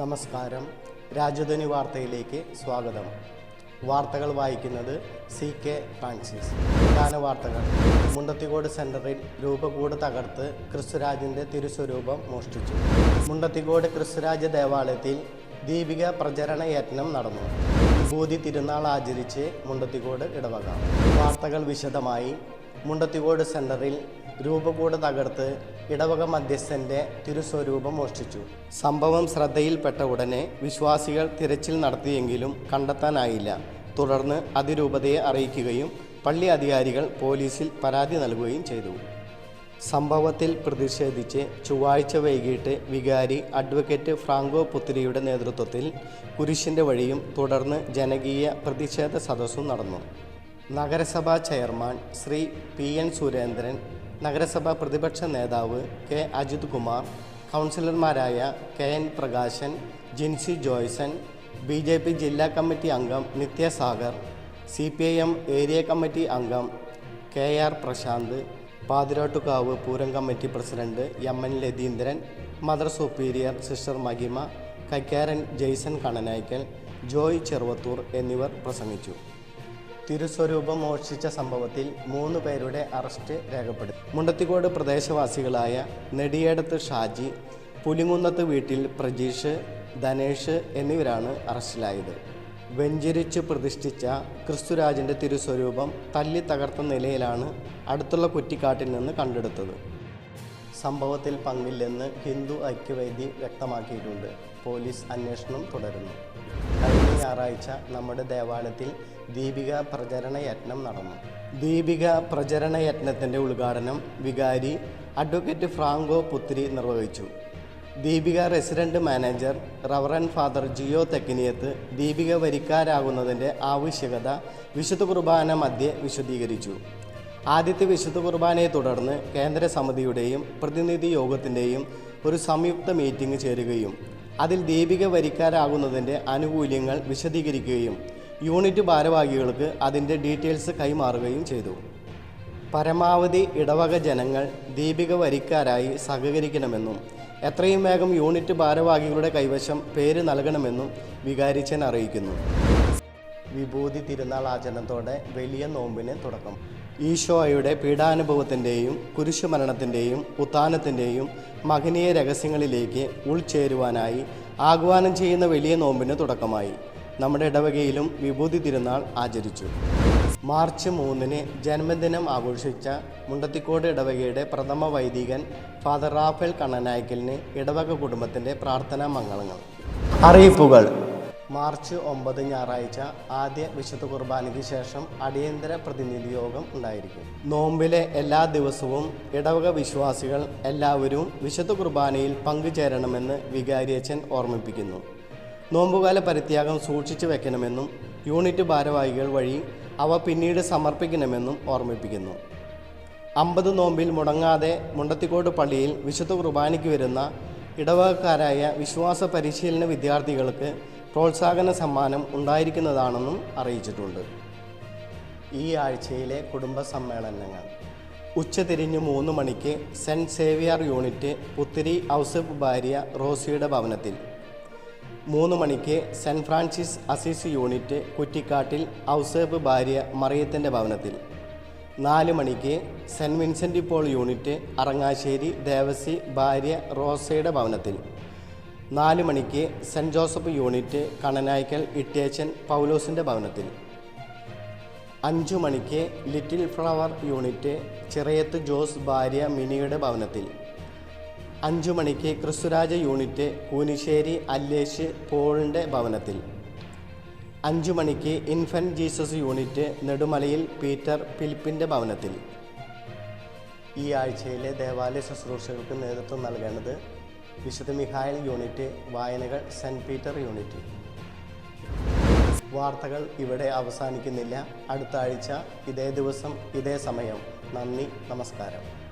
നമസ്കാരം. രാജധാനി വാർത്തയിലേക്ക് സ്വാഗതം. വാർത്തകൾ വായിക്കുന്നത് സി കെ ഫ്രാൻസിസ്. പ്രധാന വാർത്തകൾ. മുണ്ടത്തിക്കോട് സെന്ററിൽ രൂപകൂട് തകർത്ത് ക്രിസ്തുരാജിന്റെ തിരുസ്വരൂപം മോഷ്ടിച്ചു. മുണ്ടത്തിക്കോട് ക്രിസ്തുരാജ ദേവാലയത്തിൽ ദീപിക പ്രചരണ യജ്ഞം നടന്നു. ഭൂതി തിരുനാൾ ആചരിച്ച് മുണ്ടത്തിക്കോട് ഇടവക. വാർത്തകൾ വിശദമായി മുണ്ടത്തിക്കോട് സെന്ററിൽ രൂപകൂട് തകർത്ത് ഇടവക മധ്യസ്ഥന്റെ തിരുസ്വരൂപം മോഷ്ടിച്ചു. സംഭവം ശ്രദ്ധയിൽപ്പെട്ട ഉടനെ വിശ്വാസികൾ തിരച്ചിൽ നടത്തിയെങ്കിലും കണ്ടെത്താനായില്ല. തുടർന്ന് അതിരൂപതയെ അറിയിക്കുകയും പള്ളി അധികാരികൾ പോലീസിൽ പരാതി നൽകുകയും ചെയ്തു. സംഭവത്തിൽ പ്രതിഷേധിച്ച് ചൊവ്വാഴ്ച വൈകിട്ട് വികാരി അഡ്വക്കേറ്റ് ഫ്രാങ്കോ പുത്തിരിയുടെ നേതൃത്വത്തിൽ കുരിശിന്റെ വഴിയും തുടർന്ന് ജനകീയ പ്രതിഷേധ സദസ്സും നടന്നു. നഗരസഭാ chairman Shri P N Surendran നഗരസഭാ പ്രതിപക്ഷ നേതാവ് കെ അജിത് കുമാർ കൗൺസിലർമാരായ K N Prakashan Jincy Joyson B J P ജില്ലാ കമ്മിറ്റി അംഗം Nithyasagar C P I M area committee അംഗം K R Prasanth Pathirattukavu Pooram committee president M N Latheendran mother superior sister Mahima കൈക്കാരൻ Jaison Kananaikkal Joy Cheruvathur എന്നിവർ പ്രസംഗിച്ചു. തിരുസ്വരൂപം മോഷ്ടിച്ച സംഭവത്തിൽ മൂന്ന് പേരുടെ അറസ്റ്റ് രേഖപ്പെടുത്തി. മുണ്ടത്തിക്കോട് പ്രദേശവാസികളായ നെടിയേടത്ത് ഷാജി പുലിങ്ങുന്നത്ത് വീട്ടിൽ പ്രജീഷ് ധനേഷ് എന്നിവരാണ് അറസ്റ്റിലായത്. വെഞ്ചരിച്ച് പ്രതിഷ്ഠിച്ച ക്രിസ്തുരാജിന്റെ തിരുസ്വരൂപം തല്ലി തകർത്ത നിലയിലാണ് അടുത്തുള്ള കുറ്റിക്കാട്ടിൽ നിന്ന് കണ്ടെടുത്തത്. സംഭവത്തിൽ പങ്കില്ലെന്ന് ഹിന്ദു ഐക്യവേദി വ്യക്തമാക്കിയിട്ടുണ്ട്. പോലീസ് അന്വേഷണം തുടരുന്നു. ഞായറാഴ്ച നമ്മുടെ ദേവാലയത്തിൽ ദീപിക പ്രചരണ യജ്ഞം നടന്നു. ദീപിക പ്രചരണ യജ്ഞത്തിന്റെ ഉദ്ഘാടനം വികാരി അഡ്വക്കേറ്റ് ഫ്രാങ്കോ പുത്രി നിർവഹിച്ചു. Deepika resident manager reverend father Jio Thekkiniyath Deepika വരിക്കാരാകുന്നതിന്റെ ആവശ്യകത വിശുദ്ധ കുർബാന മധ്യെ വിശദീകരിച്ചു. ആദ്യത്തെ വിശുദ്ധ കുർബാനയെ തുടർന്ന് കേന്ദ്ര സമിതിയുടെയും പ്രതിനിധി യോഗത്തിന്റെയും ഒരു സംയുക്ത മീറ്റിംഗ് ചേരുകയും അതിൽ ദീപിക വരിക്കാരാകുന്നതിന്റെ ആനുകൂല്യങ്ങൾ വിശദീകരിക്കുകയും യൂണിറ്റ് ഭാരവാഹികൾക്ക് അതിന്റെ ഡീറ്റെയിൽസ് കൈമാറുകയും ചെയ്തു. പരമാവധി ഇടവക ജനങ്ങൾ ദീപിക വരിക്കാരായി സഹകരിക്കണമെന്നും എത്രയും വേഗം യൂണിറ്റ് ഭാരവാഹികളുടെ കൈവശം പേര് നൽകണമെന്നും വികാരിച്ചൻ അറിയിക്കുന്നു. വിഭൂതി തിരുനാൾ ആചരണത്തോടെ വലിയ നോമ്പിന് തുടക്കം. ഈശോയുടെ പീഡാനുഭവത്തിന്റെയും കുരിശുമരണത്തിന്റെയും ഉത്ഥാനത്തിന്റെയും മഹനീയ രഹസ്യങ്ങളിലേക്ക് ഉൾച്ചേരുവാനായി ആഹ്വാനം ചെയ്യുന്ന വലിയ നോമ്പിന് തുടക്കമായി. നമ്മുടെ ഇടവകയിലും വിഭൂതി തിരുനാൾ ആചരിച്ചു. മാർച്ച് മൂന്നിന് ജന്മദിനം ആഘോഷിച്ച മുണ്ടത്തിക്കോട് ഇടവകയുടെ പ്രഥമ വൈദികൻ ഫാദർ റാഫേൽ കണ്ണനായ്ക്കലിന് ഇടവക കുടുംബത്തിന്റെ പ്രാർത്ഥനാ മംഗളങ്ങൾ. അറിയിപ്പുകൾ മാർച്ച് ഒമ്പത് ഞായറാഴ്ച ആദ്യ വിശുദ്ധ കുർബാനയ്ക്ക് ശേഷം അടിയന്തര പ്രതിനിധി യോഗം ഉണ്ടായിരിക്കും. നോമ്പിലെ എല്ലാ ദിവസവും ഇടവക വിശ്വാസികൾ എല്ലാവരും വിശുദ്ധ കുർബാനയിൽ പങ്കുചേരണമെന്ന് വികാരിയച്ചൻ ഓർമ്മിപ്പിക്കുന്നു. നോമ്പുകാല പരിത്യാഗം സൂക്ഷിച്ചു വെക്കണമെന്നും യൂണിറ്റ് ഭാരവാഹികൾ വഴി അവ പിന്നീട് സമർപ്പിക്കണമെന്നും ഓർമ്മിപ്പിക്കുന്നു. അമ്പത് നോമ്പിൽ മുടങ്ങാതെ മുണ്ടത്തിക്കോട് പള്ളിയിൽ വിശുദ്ധ കുർബാനയ്ക്ക് വരുന്ന ഇടവകക്കാരായ വിശ്വാസ പരിശീലന വിദ്യാർത്ഥികൾക്ക് പ്രോത്സാഹന സമ്മാനം ഉണ്ടായിരിക്കുന്നതാണെന്നും അറിയിച്ചിട്ടുണ്ട്. ഈ ആഴ്ചയിലെ കുടുംബ സമ്മേളനങ്ങൾ. ഉച്ചതിരിഞ്ഞ് മൂന്ന് മണിക്ക് saint Xavier unit Puthiri Ousaph ഭാര്യ റോസിയുടെ ഭവനത്തിൽ. മൂന്ന് മണിക്ക് saint Francis Assisi unit Kuttikkattil Ouseph ഭാര്യ മറിയത്തിന്റെ ഭവനത്തിൽ. നാല് മണിക്ക് Saint Vincent Paul unit Arangassery Devassy ഭാര്യ റോസയുടെ ഭവനത്തിൽ. നാല് മണിക്ക് Saint Joseph unit Kananaikkal Ittechan പൗലോസിന്റെ ഭവനത്തിൽ. അഞ്ചു മണിക്ക് little flower unit Chirayath Jose ഭാര്യ മിനിയുടെ ഭവനത്തിൽ. അഞ്ചു മണിക്ക് ക്രിസ്തുരാജ യൂണിറ്റ് കൂനിശ്ശേരി അല്ലേശ് പോളിന്റെ ഭവനത്തിൽ. അഞ്ചു മണിക്ക് infant Jesus unit Nedumalayil Peter ഫിലിപ്പിന്റെ ഭവനത്തിൽ. ഈ ആഴ്ചയിലെ ദേവാലയ ശുശ്രൂഷകൾക്ക് നേതൃത്വം നൽകേണ്ടത് വിശുദ്ധ മിഹായൽ യൂണിറ്റ് വായനകൾ സെന്റ് പീറ്റർ യൂണിറ്റ്. വാർത്തകൾ ഇവിടെ അവസാനിക്കുന്നില്ല. അടുത്ത ആഴ്ച ഇതേ ദിവസം ഇതേ സമയം. നന്ദി നമസ്കാരം.